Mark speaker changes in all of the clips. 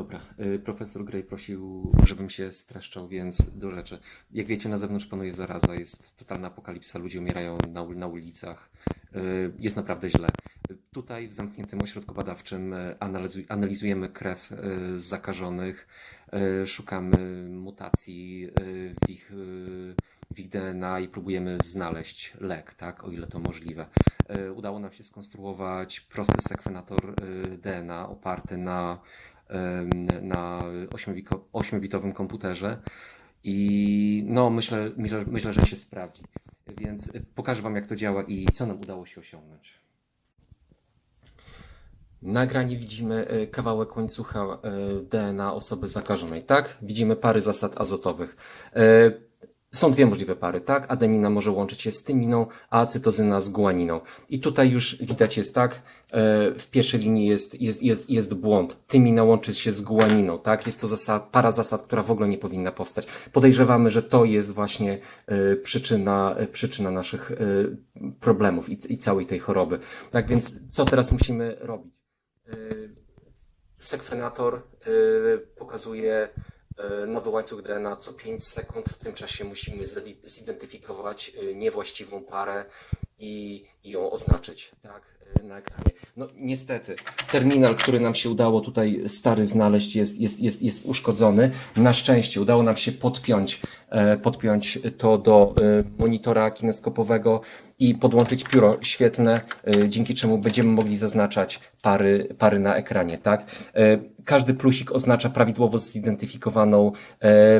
Speaker 1: Dobra, y, profesor Gray prosił, żebym się streszczał, więc do rzeczy. Jak wiecie, na zewnątrz panuje zaraza, jest totalna apokalipsa, ludzie umierają na, na ulicach, y, jest naprawdę źle. Y, Tutaj w zamkniętym ośrodku badawczym analizu- analizujemy krew zakażonych, szukamy mutacji w ich, w ich DNA i próbujemy znaleźć lek, tak, o ile to możliwe. Udało nam się skonstruować prosty sekwenator DNA oparty na na 8-biko- 8-bitowym komputerze i no myślę, myślę, myślę, że się sprawdzi. Więc pokażę Wam jak to działa i co nam udało się osiągnąć. Na ekranie widzimy y, kawałek łańcucha y, DNA osoby zakażonej, tak? Widzimy pary zasad azotowych. Są dwie możliwe pary, tak? Adenina może łączyć się z tyminą, a acytozyna z guaniną. I tutaj już widać jest tak, e, w pierwszej linii jest, jest, jest, jest błąd. Tymina łączy się z guaniną, tak? Jest to zasad, para zasad, która w ogóle nie powinna powstać. Podejrzewamy, że to jest właśnie e, przyczyna, e, przyczyna naszych problemów i, i całej tej choroby. Tak więc co teraz musimy robić? Sekwenator pokazuje nowy łańcuch DNA co 5 sekund. W tym czasie musimy zidentyfikować e, niewłaściwą parę i, i ją oznaczyć tak, e, na ekranie. No niestety, terminal, który nam się udało tutaj stary znaleźć jest, jest, jest, jest uszkodzony. Na szczęście udało nam się podpiąć, e, podpiąć to do e, monitora kineskopowego i podłączyć pióro świetlne, e, dzięki czemu będziemy mogli zaznaczać pary, pary na ekranie, tak? Każdy plusik oznacza prawidłowo zidentyfikowaną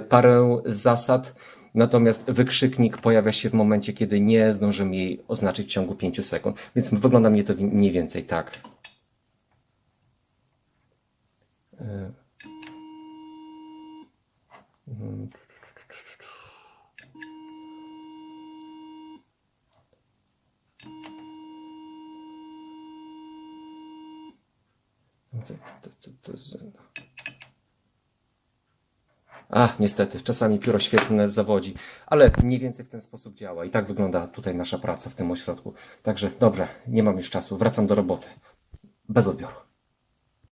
Speaker 1: parę zasad, natomiast wykrzyknik pojawia się w momencie, kiedy nie zdążymy jej oznaczyć w ciągu 5 sekund. Więc wygląda mnie to mniej więcej tak. E, mm. To, to, to, to jest... A, niestety, czasami pióro świetlne zawodzi, ale mniej więcej w ten sposób działa. I tak wygląda tutaj nasza praca w tym ośrodku. Także dobrze, nie mam już czasu, wracam do roboty. Bez odbioru.